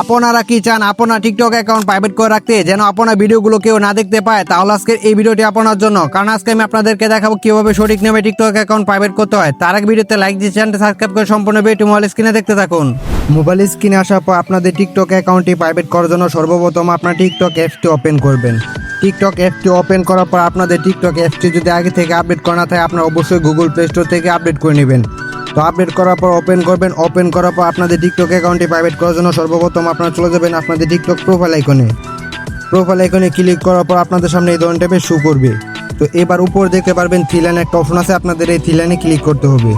আপনারা কি চান? আপনার টিকটক অ্যাকাউন্ট প্রাইভেট করে রাখতে, যেন আপনার ভিডিওগুলো কেউ না দেখতে পায়? তাহলে আজকের এই ভিডিওটি আপনার জন্য। কারণ আজকে আমি আপনাদেরকে দেখাবো কীভাবে সঠিক নিয়মে টিকটক অ্যাকাউন্ট প্রাইভেট করতে হয়। তার আগে ভিডিওতে লাইক দিয়ে চ্যানেলটি সাবস্ক্রাইব করে সম্পূর্ণ ভিডিও মোবাইল স্ক্রিনে দেখতে থাকুন। মোবাইল স্ক্রিনে আসার পর আপনাদের টিকটক অ্যাকাউন্টটি প্রাইভেট করার জন্য সর্বপ্রথম আপনার টিকটক অ্যাপটি ওপেন করবেন। টিকটক অ্যাপটি ওপেন করার পর আপনাদের টিকটক অ্যাপটি যদি আগে থেকে আপডেট করা থাকে, আপনার অবশ্যই গুগল প্লে স্টোর থেকে আপডেট করে নেবেন। তো আপডেট করার পর ওপেন করবেন ওপেন করার পর আপনাদের টিকটক অ্যাকাউন্টটি প্রাইভেট করার জন্য সর্বপ্রথম আপনারা চলে যাবেন আপনাদের টিকটক প্রোফাইল আইকনে প্রোফাইল আইকনে ক্লিক করার পর আপনাদের সামনে এই ধরনের টাইপের শু করবে। তো এবার উপর দেখতে পারবেন থ্রি লাইন একটা অপশন আছে, আপনাদের এই থ্রি লাইনে ক্লিক করতে হবে।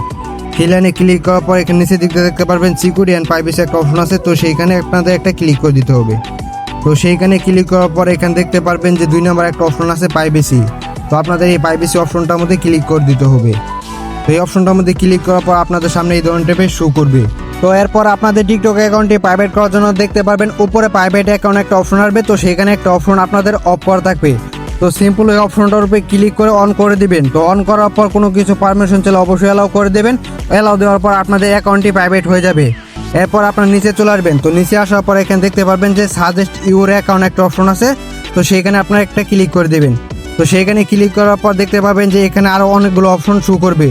থ্রি লাইনে ক্লিক করার পর এখানে নিচে দিকতে দেখতে পারবেন সিকিউরিটি অ্যান্ড প্রাইভেসি একটা অপশন আছে, তো সেইখানে আপনাদের একটা ক্লিক করে দিতে হবে। তো সেইখানে ক্লিক করার পর এখানে দেখতে পারবেন যে দুই নম্বর একটা অপশন আছে প্রাইভেসি তো আপনাদের এই প্রাইভেসি অপশনটার মধ্যে ক্লিক করে দিতে হবে। এই অপশনটার মধ্যে ক্লিক করার পর আপনাদের সামনে এই ধরনের টাইপের শো করবে। তো এরপর আপনাদের টিকটক অ্যাকাউন্টটি প্রাইভেট করার জন্য দেখতে পারবেন, উপরে প্রাইভেট অ্যাকাউন্ট একটা অপশন আসবে, তো সেখানে একটা অপশন আপনাদের অফ করা থাকবে। তো সিম্পল ওই অপশনটার উপরে ক্লিক করে অন করে দিবেন। তো অন করার পর কোনো কিছু পারমিশন চলে অবশ্যই অ্যালাউ করে দেবেন। অ্যালাউ দেওয়ার পর আপনাদের অ্যাকাউন্টটি প্রাইভেট হয়ে যাবে। এরপর আপনার নিচে চলে আসবেন। তো নিচে আসার পর এখানে দেখতে পারবেন যে সাজেস্ট ইউর অ্যাকাউন্ট একটা অপশন আছে। তো সেখানে আপনার একটা ক্লিক করে দেবেন। তো সেখানে ক্লিক করার পর দেখতে পাবেন যে এখানে আরও অনেকগুলো অপশন শো করবে।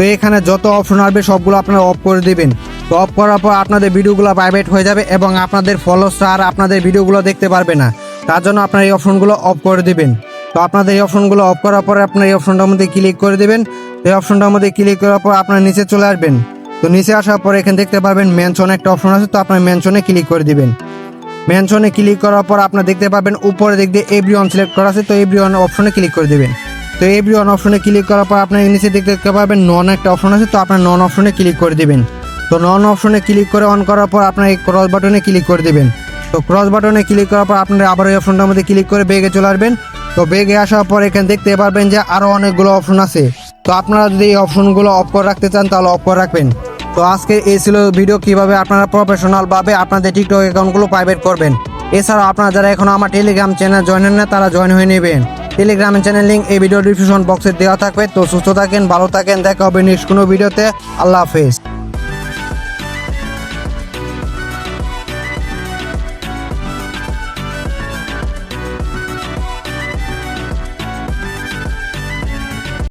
তো এখানে যত অপশন আসবে সবগুলো আপনারা অফ করে দেবেন। তো অফ করার পর আপনাদের ভিডিওগুলো প্রাইভেট হয়ে যাবে এবং আপনাদের ফলোসরা আর আপনাদের ভিডিওগুলো দেখতে পারবে না। তার জন্য আপনার এই অপশনগুলো অফ করে দেবেন। তো আপনাদের এই অপশনগুলো অফ করার পরে আপনার এই অপশনটার মধ্যে ক্লিক করে দেবেন। এই অপশনটার মধ্যে ক্লিক করার পর আপনার নিচে চলে আসবেন। তো নিচে আসার পর এখানে দেখতে পারবেন মেনশন একটা অপশন আছে, তো আপনার মেনশনে ক্লিক করে দিবেন। মেনশনে ক্লিক করার পর আপনার দেখতে পাবেন উপরে দিক দিয়ে এভরি অন সিলেক্ট করা আছে, তো এভরি অন অপশনে ক্লিক করে দেবেন। তো এভরি অন অপশনে ক্লিক করার পর আপনার নিচে দেখতে পাবেন নন একটা অপশন আছে, তো আপনার নন অপশনে ক্লিক করে দিবেন। তো নন অপশনে ক্লিক করে অন করার পর আপনার এই ক্রস বাটনে ক্লিক করে দিবেন। তো ক্রস বাটনে ক্লিক করার পর আপনারা আবার এই অপশনটার মধ্যে ক্লিক করে বেগে চলে আসবেন। তো বেগে আসার পর এখানে দেখতে পারবেন যে আরও অনেকগুলো অপশন আছে। তো আপনারা যদি এই অপশনগুলো অফ করে রাখতে চান, তাহলে অফ করে রাখবেন। তো আজকে এই ছিল ভিডিও কীভাবে আপনারা প্রফেশনাল ভাবে আপনাদের টিকটক অ্যাকাউন্টগুলো প্রাইভেট করবেন। এছাড়াও আপনারা যারা এখনও আমার টেলিগ্রাম চ্যানেল জয়েন হন না তারা জয়েন হয়ে নেবেন। টেলিগ্রাম চ্যানেল লিঙ্ক এই ভিডিও ডিসক্রিপশন বক্সে দেওয়া থাকবে। তো সুস্থ থাকেন, ভালো থাকেন, দেখা হবে নেক্সট কোনো ভিডিওতে আল্লাহ হাফেজ।